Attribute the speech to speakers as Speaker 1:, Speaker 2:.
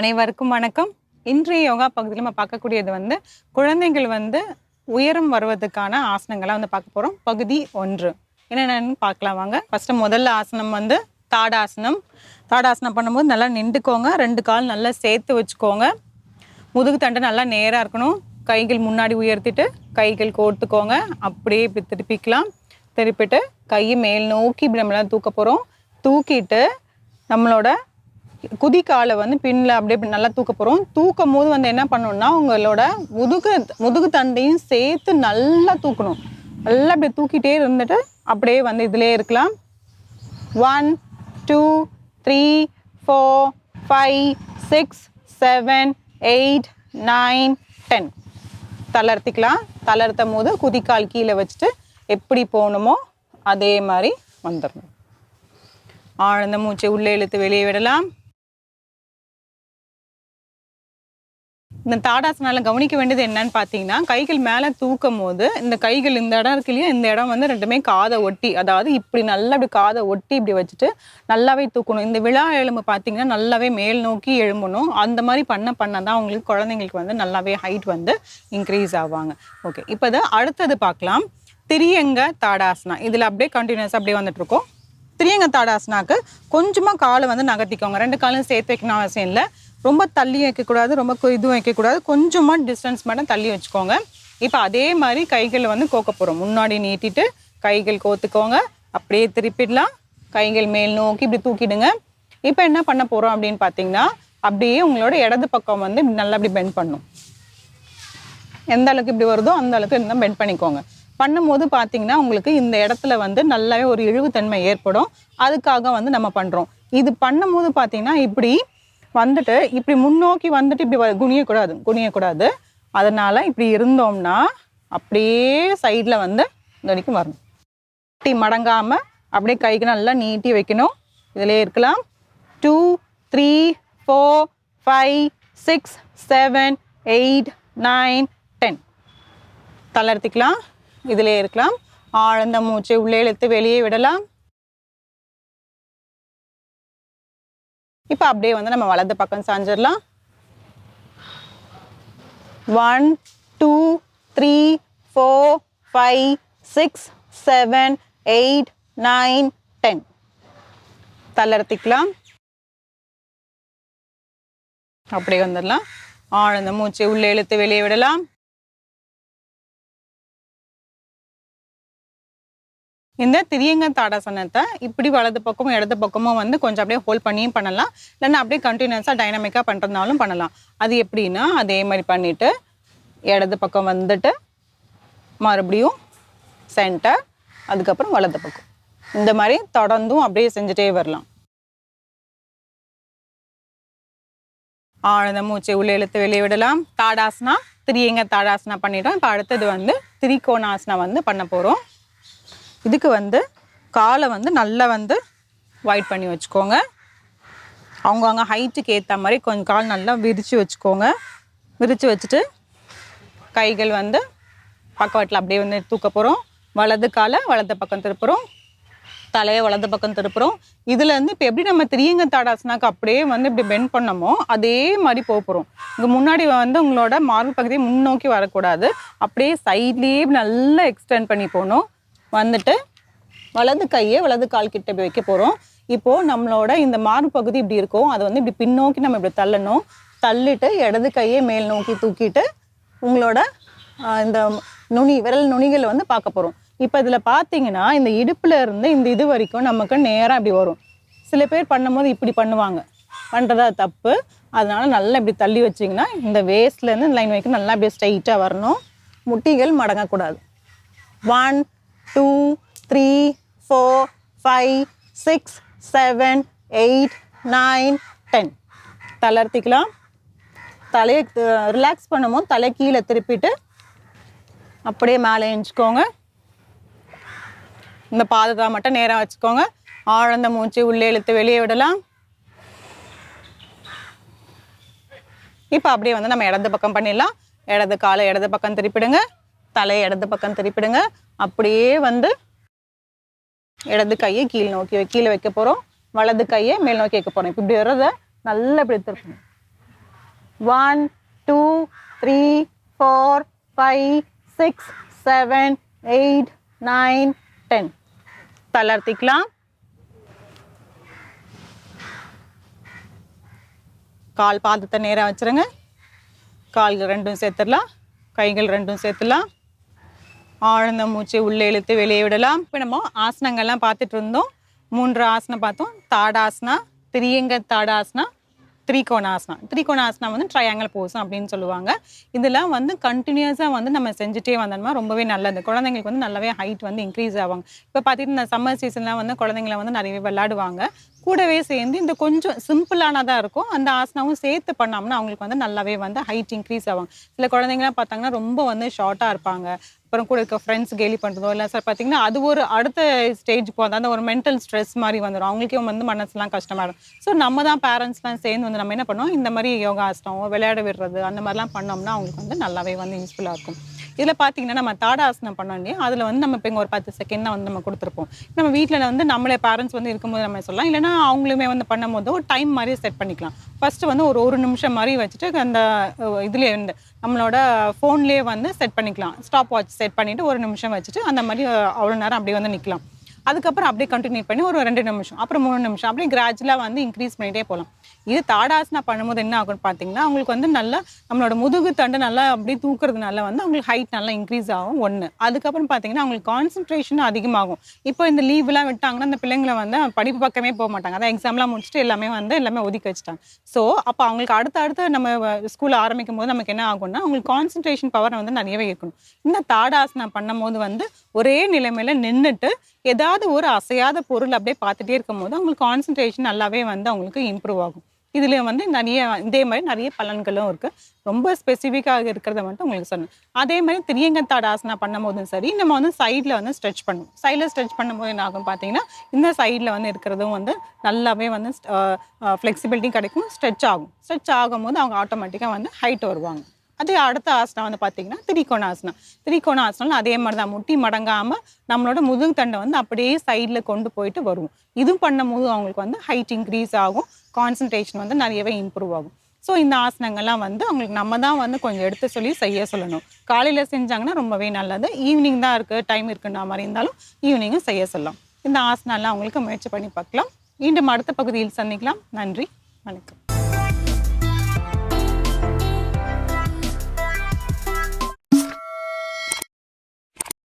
Speaker 1: அனைவருக்கும் வணக்கம். இன்றைய யோகா பகுதியில் நம்ம பார்க்கக்கூடியது வந்து குழந்தைகள் வந்து உயரம் வருவதற்கான ஆசனங்களை வந்து பார்க்க போகிறோம் பகுதி ஒன்று. என்னென்னு பார்க்கலாம் வாங்க. ஃபஸ்ட்டு முதல்ல ஆசனம் வந்து தாடாசனம். தாடாசனம் பண்ணும்போது நல்லா நின்றுக்கோங்க. ரெண்டு கால் நல்லா சேர்த்து வச்சுக்கோங்க. முதுகு தண்டை நல்லா நேராக இருக்கணும். கைகள் முன்னாடி உயர்த்திட்டு கைகள் கோர்த்துக்கோங்க. அப்படியே இப்படி திருப்பிக்கலாம். திருப்பிட்டு கையை மேல் நோக்கி இப்படி நம்மளாம் தூக்க போகிறோம் தூக்கிட்டு நம்மளோட குதிக்காலை வந்து பின்னில் அப்படியே நல்லா தூக்க போகிறோம் தூக்கும் போது வந்து என்ன பண்ணணும்னா உங்களோட முதுகு முதுகு தண்டையும் சேர்த்து நல்லா தூக்கணும். நல்லா அப்படியே தூக்கிட்டே இருந்துட்டு அப்படியே வந்து இதிலே இருக்கலாம். One two three four five six seven eight nine ten தளர்த்திக்கலாம். தளர்த்தும் போது குதிக்கால் கீழே வச்சுட்டு எப்படி போகணுமோ அதே மாதிரி வந்துடணும். ஆழ்ந்த மூச்சை உள்ளே இழுத்து வெளியே விடலாம். இந்த தாடாசனால கவனிக்க வேண்டியது என்னன்னு பார்த்தீங்கன்னா கைகள் மேலே தூக்கும் போது இந்த கைகள் இந்த இடம் இருக்கு இல்லையா இந்த இடம் வந்து ரெண்டுமே காதை ஒட்டி அதாவது இப்படி நல்லா இப்படி காதை ஒட்டி இப்படி வச்சுட்டு நல்லாவே தூக்கணும். இந்த விழா எலும்பு பார்த்தீங்கன்னா நல்லாவே மேல் நோக்கி எழும்பணும். அந்த மாதிரி பண்ண பண்ண தான் அவங்களுக்கு குழந்தைங்களுக்கு வந்து நல்லாவே ஹைட் வந்து இன்க்ரீஸ் ஆவாங்க. ஓகே இப்போ அடுத்தது பார்க்கலாம். திரியங்க தாடாசனா இதில் அப்படியே கண்டினியூஸ் அப்படியே வந்துட்டு இருக்கோம். திரியங்க தாடாசனாக்கு கொஞ்சமாக காலை வந்து நகர்த்திக்கோங்க. ரெண்டு காலும் சேர்த்து வைக்கணும் அவசியம் இல்லை. ரொம்ப தள்ளி வைக்கக்கூடாது ரொம்ப இதுவும் வைக்கக்கூடாது. கொஞ்சமாக டிஸ்டன்ஸ் மட்டும் தள்ளி வச்சுக்கோங்க. இப்போ அதே மாதிரி கைகளை வந்து கோக்க போகிறோம் முன்னாடி நீட்டிட்டு கைகள் கோத்துக்கோங்க. அப்படியே திருப்பிடலாம். கைகள் மேல் நோக்கி இப்படி தூக்கிடுங்க. இப்போ என்ன பண்ண போகிறோம் அப்படின்னு பார்த்தீங்கன்னா அப்படியே உங்களோட இடது பக்கம் வந்து நல்லா இப்படி பெண்ட் பண்ணும். எந்த அளவுக்கு இப்படி வருதோ அந்த அளவுக்கு இருந்தால் பெண்ட் பண்ணிக்கோங்க. பண்ணும்போது பார்த்தீங்கன்னா உங்களுக்கு இந்த இடத்துல வந்து நல்லாவே ஒரு இழிவுத்தன்மை ஏற்படும். அதுக்காக வந்து நம்ம பண்ணுறோம் இது பண்ணும்போது பார்த்தீங்கன்னா இப்படி வந்துட்டு இப்படி முன்னோக்கி வந்துட்டு இப்படி வ- குனியக்கூடாது குனியக்கூடாது. அதனால் இப்படி இருந்தோம்னா அப்படியே சைடில் வந்து இந்த வரைக்கும் வரணும். கட்டி மடங்காமல் அப்படியே கைக்கு நல்லா நீட்டி வைக்கணும். இதிலே இருக்கலாம். Two three four five six seven eight nine ten தளர்த்திக்கலாம் இதிலே இருக்கலாம். ஆழ்ந்த மூச்சை உள்ளே இழுத்து வெளியே விடலாம். இப்போ அப்படியே வந்து நம்ம வலது பக்கம் சாஞ்சிடலாம். One two three four five six seven eight nine ten தளர்த்திக்கலாம் அப்படியே வந்துடலாம். ஆழ்ந்த மூச்சை உள்ளே இழுத்து வெளியே விடலாம். இந்த திரியங்க தாடாசனத்தை இப்படி வலது பக்கமும் இடது பக்கமும் வந்து கொஞ்சம் அப்படியே ஹோல்ட் பண்ணியும் பண்ணலாம். இல்லைன்னா அப்படியே கண்டினியூஸாக டைனமிக்காக பண்ணுறதுனாலும் பண்ணலாம். அது எப்படின்னா அதே மாதிரி பண்ணிவிட்டு இடது பக்கம் வந்துட்டு மறுபடியும் சென்டர் அதுக்கப்புறம் வலது பக்கம். இந்த மாதிரி தொடர்ந்தும் அப்படியே செஞ்சுட்டே வரலாம். ஆழ்ந்த மூச்சை உள்ளே இழுத்து வெளியே விடலாம். தாடாசனா திரியங்க தாடாசனா பண்ணிட்டோம் இப்போ அடுத்தது வந்து திரிகோணாசனா வந்து பண்ண போகிறோம் இதுக்கு வந்து காலை வந்து நல்லா வந்து ஒயிட் பண்ணி வச்சுக்கோங்க. அவங்கவுங்க ஹைட்டுக்கு ஏற்ற மாதிரி கொஞ்சம் கால் நல்லா விரித்து வச்சுக்கோங்க. விரித்து வச்சுட்டு கைகள் வந்து பக்கவாட்டில் அப்படியே வந்து தூக்க போகிறோம் வலது காலை வலது பக்கம் திருப்புறோம். தலையை வலது பக்கம் திருப்புறோம். இதுலேருந்து இப்போ எப்படி நம்ம திரியங்க தாடாசனாக்கு அப்படியே வந்து இப்படி பெண்ட் பண்ணமோ அதே மாதிரி போக போகிறோம் இங்கே முன்னாடி வந்து உங்களோட மார்பு பகுதியை முன்னோக்கி வரக்கூடாது. அப்படியே சைட்லேயே நல்லா எக்ஸ்டெண்ட் பண்ணி போகணும் வந்துட்டு வலது கையை வலது கால் கிட்ட இப்படி வைக்க போகிறோம் இப்போது நம்மளோட இந்த மார்பு பகுதி இப்படி இருக்கும். அதை வந்து இப்படி பின்னோக்கி நம்ம இப்படி தள்ளணும். தள்ளிட்டு இடது கையை மேல் நோக்கி தூக்கிட்டு உங்களோட இந்த நுனி விரல் நுனிகளை வந்து பார்க்க போகிறோம் இப்போ இதில் பார்த்தீங்கன்னா இந்த இடுப்பில் இருந்து இந்த இது வரைக்கும் நமக்கு நேராக இப்படி வரும். சில பேர் பண்ணும்போது இப்படி பண்ணுவாங்க. பண்ணுறதா தப்பு. அதனால் நல்லா இப்படி தள்ளி வச்சிங்கன்னா இந்த வேஸ்ட்லேருந்து இந்த லைன் வரைக்கும் நல்லா அப்படியே ஸ்ட்ரைட்டாக வரணும். முட்டிகள் மடங்கக்கூடாது. One two three four five six seven eight nine ten தளர்த்திக்கலாம். தலையை ரிலாக்ஸ் பண்ணும்போது தலை கீழே திருப்பிட்டு அப்படியே மேலே எழுஞ்சிக்கோங்க இந்த பாதத்தை மட்டும் நேராக வச்சுக்கோங்க. ஆழ்ந்த மூச்சு உள்ளே இழுத்து வெளியே விடலாம். இப்போ அப்படியே வந்து நம்ம இடது பக்கம் பண்ணிடலாம். இடது காலை இடது பக்கம் திருப்பிடுங்க. தலையை இடது பக்கம் திருப்பிடுங்க. அப்படியே வந்து இடது கையை கீழ் நோக்கி வை- கீழே வைக்க போகிறோம் வலது கையை மேல் நோக்கி வைக்க போகிறோம் இப்படி வர்றத நல்லா இப்படி திருப்பணும் one two three four five six seven eight nine ten தளர்த்திக்கலாம். கால் பாதத்தை நேராக வச்சுருங்க. கால்கள் ரெண்டும் சேர்த்துடலாம். கைகள் ரெண்டும் சேர்த்துலாம் ஆழ்ந்த மூச்சு உள்ளே இழுத்து வெளியே விடலாம். இப்போ நம்ம ஆசனங்கள்லாம் பார்த்துட்டு இருந்தோம். மூன்று ஆசனம் பார்த்தோம். தாடாசனா திரியங்க தாடாசனா த்ரிகோணாசனா. திரிகோணாசனா வந்து ட்ரையாங்கல் போசம் அப்படின்னு சொல்லுவாங்க. இதெல்லாம் வந்து கண்டினியூஸாக வந்து நம்ம செஞ்சுட்டே வந்தோம்னா ரொம்பவே நல்லது. குழந்தைங்களுக்கு வந்து நல்லாவே ஹைட் வந்து இன்க்ரீஸ் ஆவாங்க. இப்போ பார்த்தீங்கன்னா இந்த சம்மர் சீசன்லாம் வந்து குழந்தைங்கள வந்து நிறையவே விளாடுவாங்க கூடவே சேர்ந்து இந்த கொஞ்சம் சிம்பிளானதாக இருக்கும். அந்த ஆசனாவும் சேர்த்து பண்ணோம்னா அவங்களுக்கு வந்து நல்லாவே வந்து ஹைட் இன்க்ரீஸ் ஆவாங்க. சில குழந்தைங்களாம் பார்த்தாங்கன்னா ரொம்ப வந்து ஷார்ட்டாக இருப்பாங்க. அப்புறம் கூட இருக்க ஃப்ரெண்ட்ஸ் கேலி பண்ணுறதோ இல்லை சார் பார்த்தீங்கன்னா அது ஒரு அடுத்த ஸ்டேஜ் போகுது அந்த ஒரு மென்டல் ஸ்ட்ரெஸ் மாதிரி வந்துடும் அவங்களுக்கே வந்து மனசுலாம் கஷ்டமாக இருக்கும். ஸோ நம்ம தான் பேரண்ட்ஸ்லாம் சேர்ந்து வந்து நம்ம என்ன பண்ணுவோம்? இந்த மாதிரி யோகாசனம் விளையாட விடுறது அந்த மாதிரிலாம் பண்ணோம்னா அவங்களுக்கு வந்து நல்லாவே வந்து யூஸ்ஃபுல்லாக இருக்கும். இதில் பார்த்தீங்கன்னா நம்ம தாடாசனம் பண்ணோம் இல்லையா? அதில் வந்து நம்ம இப்போ இங்கே ஒரு பத்து செகண்ட் தான் வந்து நம்ம கொடுத்துருப்போம். நம்ம வீட்டில் வந்து நம்மளே பேரண்ட்ஸ் வந்து இருக்கும்போது நம்ம சொல்லலாம். இல்லைனா அவங்களுமே வந்து பண்ணும்போது ஒரு டைம் மாதிரி செட் பண்ணிக்கலாம். ஃபஸ்ட்டு வந்து ஒரு ஒரு நிமிஷம் மாதிரி வச்சுட்டு அந்த இதுலேயே இருந்து நம்மளோட ஃபோன்லேயே வந்து செட் பண்ணிக்கலாம். ஸ்டாப் வாட்ச் செட் பண்ணிவிட்டு ஒரு நிமிஷம் வச்சுட்டு அந்த மாதிரி அவ்வளோ நேரம் அப்படியே வந்து நிற்கலாம். அதுக்கப்புறம் அப்படியே கண்டினியூ பண்ணி ஒரு ரெண்டு நிமிஷம் அப்புறம் மூணு நிமிஷம் அப்படியே கிராஜுவலாக வந்து இன்க்ரீஸ் பண்ணிகிட்டே போகலாம். இது தாடாசனா பண்ணும்போது என்ன ஆகும்னு பார்த்தீங்கன்னா அவங்களுக்கு வந்து நல்லா நம்மளோட முதுகு தண்டு நல்லா அப்படியே தூக்குறதுனால வந்து அவங்களுக்கு ஹைட் நல்லா இன்க்ரீஸ் ஆகும் ஒன்று அதுக்கப்புறம் பார்த்தீங்கன்னா அவங்களுக்கு கான்சன்ட்ரேஷனும் அதிகமாகும். இப்போ இந்த லீவ்லாம் விட்டாங்கன்னா அந்த பிள்ளைங்களை வந்து படிப்பு பக்கமே போக மாட்டாங்க. அதான் எக்ஸாம்லாம் முடிச்சுட்டு எல்லாமே வந்து எல்லாமே ஒதுக்கி வச்சுட்டாங்க. ஸோ அப்போ அவங்களுக்கு அடுத்த அடுத்து நம்ம ஸ்கூல் ஆரம்பிக்கும் போது நமக்கு என்ன ஆகும்னா அவங்களுக்கு கான்சன்ட்ரேஷன் பவர் வந்து நிறையவே இருக்கணும். இந்த தாடாசனா பண்ணும்போது வந்து ஒரே நிலைமையில நின்றுட்டு ஏதாவது ஒரு அசையாத பொருள் அப்படியே பார்த்துட்டே இருக்கும் போது அவங்களுக்கு கான்சன்ட்ரேஷன் நல்லாவே வந்து அவங்களுக்கு இம்ப்ரூவ் ஆகும். இதுலேயும் வந்து நிறைய இதே மாதிரி நிறைய பலன்களும் இருக்குது ரொம்ப ஸ்பெசிஃபிக்காக இருக்கிறத மட்டும் உங்களுக்கு சொன்னேன். அதே மாதிரி திரியங்கத்தாட ஆசனா பண்ணும் போதும் சரி நம்ம வந்து சைடில் வந்து ஸ்ட்ரெச் பண்ணுவோம் சைடில் ஸ்ட்ரெச் பண்ணும்போது என்ன ஆகும் பார்த்தீங்கன்னா இந்த சைடில் வந்து இருக்கிறதும் வந்து நல்லாவே வந்து ஃப்ளெக்சிபிலிட்டி கிடைக்கும் ஸ்ட்ரெச் ஆகும். ஸ்ட்ரெச் ஆகும்போது அவங்க ஆட்டோமேட்டிக்காக வந்து ஹைட் வருவாங்க. அதே அடுத்த ஆசனம் வந்து பார்த்தீங்கன்னா திரிகோண ஆசனம். அதே மாதிரி தான் முட்டி மடங்காமல் நம்மளோட முதுகு தண்டை வந்து அப்படியே சைடில் கொண்டு போயிட்டு வருவோம் இதுவும் பண்ணும்போது அவங்களுக்கு வந்து ஹைட் இன்க்ரீஸ் ஆகும். கான்சன்ட்ரேஷன் வந்து நிறையவே இம்ப்ரூவ் ஆகும். ஸோ இந்த ஆசனங்கள்லாம் வந்து அவங்களுக்கு நம்ம தான் வந்து கொஞ்சம் எடுத்து சொல்லி செய்ய சொல்லணும். காலையில் செஞ்சாங்கன்னா ரொம்பவே நல்லது. ஈவினிங் தான் இருக்குது டைம் இருக்குன்ற மாதிரி இருந்தாலும் ஈவினிங்கும் செய்ய சொல்லலாம். இந்த ஆசனம்லாம் அவங்களுக்கு முயற்சி பண்ணி பார்க்கலாம். மீண்டும் அடுத்த பகுதியில் சந்திக்கலாம். நன்றி. வணக்கம்.